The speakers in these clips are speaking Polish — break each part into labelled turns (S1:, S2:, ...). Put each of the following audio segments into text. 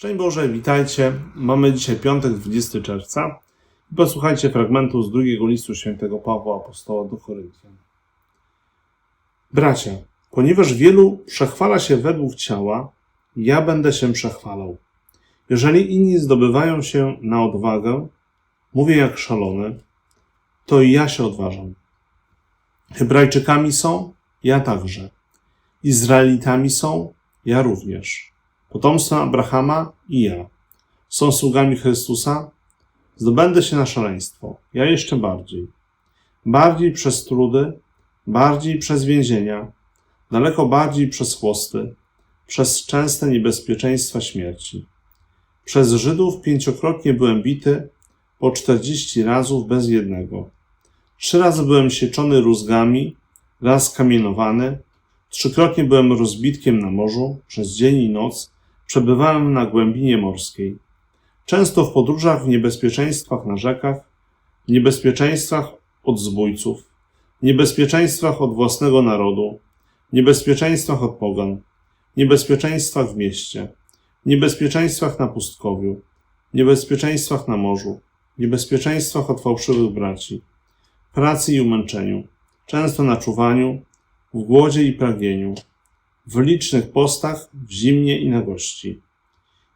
S1: Szczęść Boże, witajcie. Mamy dzisiaj piątek, 20 czerwca. Posłuchajcie fragmentu z drugiego listu świętego Pawła Apostoła do Koryntian. Bracia, ponieważ wielu przechwala się według ciała, ja będę się przechwalał. Jeżeli inni zdobywają się na odwagę, mówię jak szalony, to i ja się odważam. Hebrajczykami są, ja także. Izraelitami są, ja również. Potomstwem Abrahama i ja. Są sługami Chrystusa, zdobędę się na szaleństwo, ja jeszcze bardziej. Bardziej przez trudy, bardziej przez więzienia, daleko bardziej przez chłosty, przez częste niebezpieczeństwa śmierci. Przez Żydów pięciokrotnie byłem bity, po czterdzieści razów bez jednego. Trzy razy byłem sieczony rózgami, raz kamienowany, trzykrotnie byłem rozbitkiem na morzu, przez dzień i noc przebywałem na głębinie morskiej. Często w podróżach w niebezpieczeństwach na rzekach, w niebezpieczeństwach od zbójców, w niebezpieczeństwach od własnego narodu, w niebezpieczeństwach od pogan, w niebezpieczeństwach w mieście, w niebezpieczeństwach na pustkowiu, w niebezpieczeństwach na morzu, w niebezpieczeństwach od fałszywych braci, pracy i umęczeniu, często na czuwaniu, w głodzie i pragnieniu, w licznych postach, w zimnie i na gości.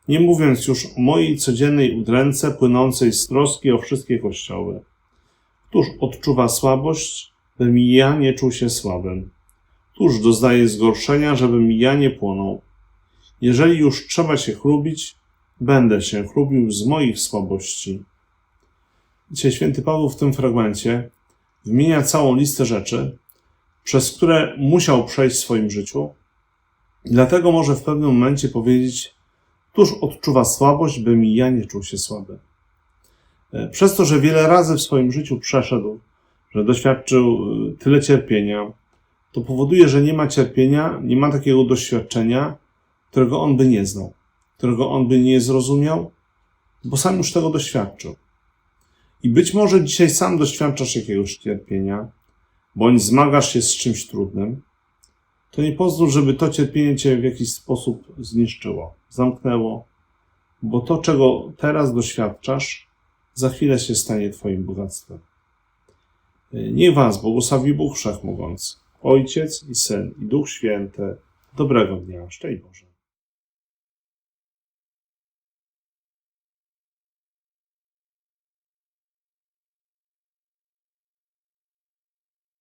S1: Nie mówiąc już o mojej codziennej udręce płynącej z troski o wszystkie kościoły. Któż odczuwa słabość, bym ja nie czuł się słabym? Któż doznaje zgorszenia, żebym ja nie płonął? Jeżeli już trzeba się chlubić, będę się chlubił z moich słabości. Dzisiaj święty Paweł w tym fragmencie wymienia całą listę rzeczy, przez które musiał przejść w swoim życiu. Dlatego może w pewnym momencie powiedzieć, Któż odczuwa słabość, bym i ja nie czuł się słaby. E, Przez to, że wiele razy w swoim życiu przeszedł, że doświadczył e, tyle cierpienia, to powoduje, że nie ma cierpienia, nie ma takiego doświadczenia, którego on by nie znał, którego on by nie zrozumiał, bo sam już tego doświadczył. I być może dzisiaj sam doświadczasz jakiegoś cierpienia, bądź zmagasz się z czymś trudnym, to nie pozwól, żeby to cierpienie cię w jakiś sposób zniszczyło, zamknęło, bo to, czego teraz doświadczasz, za chwilę się stanie Twoim bogactwem. Niech Was błogosławi Bóg Wszechmogący, Ojciec i Syn i Duch Święty. Dobrego dnia. Szczęść Boże.